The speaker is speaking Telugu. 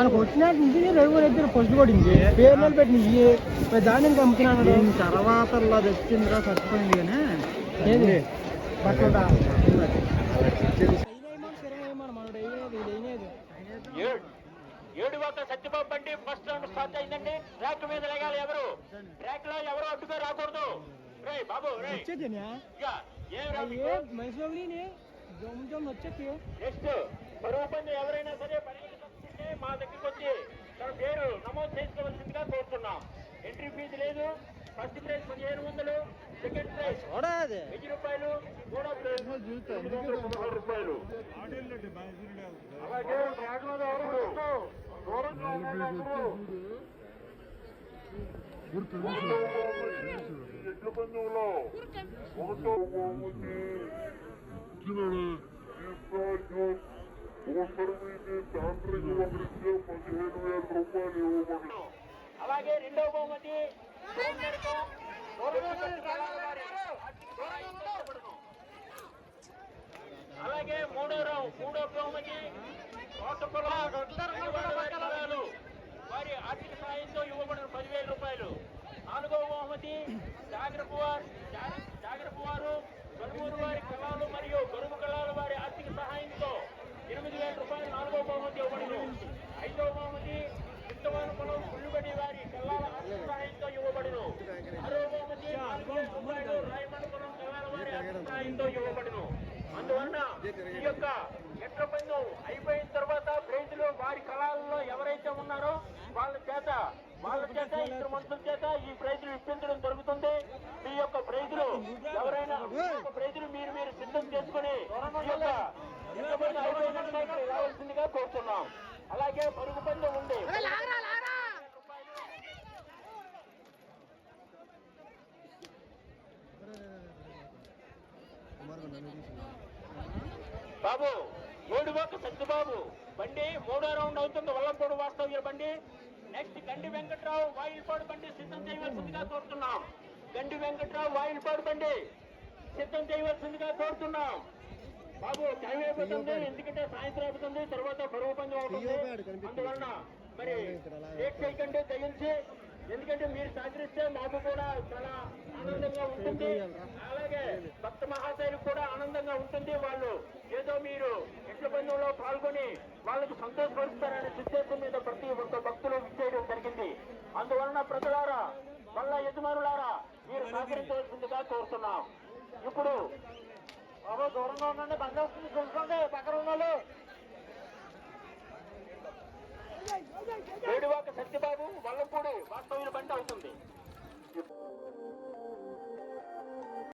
మనకు వచ్చినాక నుంచి రెండు ఇద్దరు ఫస్ట్ పడింది పేర్లు పెట్టినవి మరి దాన్ని ఇంకా అమ్ముతున్నాడు దీని తర్వాత అది వచ్చిందిరా చచ్చిపోయింది కానీ. ఏది? బట్టలు ఏడు. ఏడు వందల సత్యబాబు బండి ఫస్ట్ రౌండ్ స్టార్ట్ అయిందండి. ట్రాక్ మీద లేగాలి ఎవరు? ట్రాక్లో ఎవరు అడ్డుగా రాకూడదు? రే బాబు రే ఏం జమ్ వచ్చేది నెక్స్ట్ పరువు పంది ఎవరైనా సరే పరిగణించే మా దగ్గరికి వచ్చి తన పేరు నమోదు చేసుకోవాల్సిందిగా కోరుతున్నాం ఎంట్రీ ఫీజు లేదు ఫస్ట్ ప్రైజ్ పదిహేను వందలు సెకండ్ ప్రైజ్ వెయ్యి రూపాయలు మూడో ప్రైజ్ తొమ్మిది వందల పదహారు రూపాయలు అలాగే ట్రాక్ మీద ఎవరు దూరంగా ఉన్నప్పుడు ఎడ్ల పందెంలో ఒకటో బహుమతి అలాగే రెండవ బహుమతి. అలాగే మూడో రావు మూడో బహుమతి. వారి ఆర్థిక సాయంతో ఇవ్వబడిన పదివేల రూపాయలు. నాలుగో బహుమతి జాగ్రత్త జాగ్రత్త వారు గరుమూరు వారి కళాలు మరియు గరువు కళాలు వారి ఆర్థిక సహాయంతో ఎనిమిది వేల రూపాయలు నాలుగవ బహుమతి ఇవ్వబడింది ఐదవ బహుమతి చిత్తవాన పొలం పుల్లుబడి వారి కళాల ఆర్థిక సహాయంతో ఇవ్వబడును ఆరవ బహుమతి నాలుగు వేల రూపాయలు రాయమండ పొలం కళాల సహాయంతో ఇవ్వబడును. అందువలన ఈ యొక్క ఎట్ల పందెం అయిపోయిన తర్వాత ప్రైజులు వారి కళాలలో ఎవరైతే ఉన్నారో వాళ్ళ చేత వాళ్ళ చేత ఇద్దరు మనుషుల చేత ఈ ప్రైజులు ఇప్పించడం జరుగుతుంది. మీ యొక్క ప్రైజులు ఎవరైనా యొక్క ప్రైజులు మీరు మీరు సిద్ధం చేసుకుని ఎట్ల పని అయిపోయినట్టుగా రావాల్సిందిగా కోరుతున్నాం. అలాగే పరుగు పందెం ఉంది. బాబు ఏడు ఒక సత్యబాబు బండి మూడో రౌండ్ అవుతుంది. వల్లంపూడి వాస్తవ్యుల బండి. నెక్స్ట్ గండి వెంకట్రావు వాయిల్పాడు బండి సిద్ధం చేయవలసిందిగా కోరుతున్నాం. గండి వెంకట్రావు వాయిల్పాడు బండి సిద్ధం చేయవలసిందిగా కోరుతున్నాం. బాబు టైం అయిపోతుంది. ఎందుకంటే సాయంత్రం అయిపోతుంది తర్వాత పరువు పందెం అవుతుంది. అందువలన మరి లేట్ చేయకండి దయించి ఎందుకంటే మీరు సహకరిస్తే మాకు కూడా చాలా ఆనందంగా ఉంటుంది. అలాగే భక్త మహాశైలకు కూడా ఆనందంగా ఉంటుంది. వాళ్ళు ఏదో మీరు ఎట్ల బంధువుల్లో పాల్గొని వాళ్ళకు సంతోషపరుస్తారనే ఉద్దేశం మీద ప్రతి ఒక్క భక్తులు విచ్చేయడం జరిగింది. అందువలన ప్రజలారా వల్ల యజమానులారా మీరు సహకరించవలసిందిగా కోరుతున్నాం. ఇప్పుడు బాబా దూరంగా ఉండండి బండి వస్తుంది చూసుకోండి పక్కన ఉన్నాళ్ళు ఏడువాక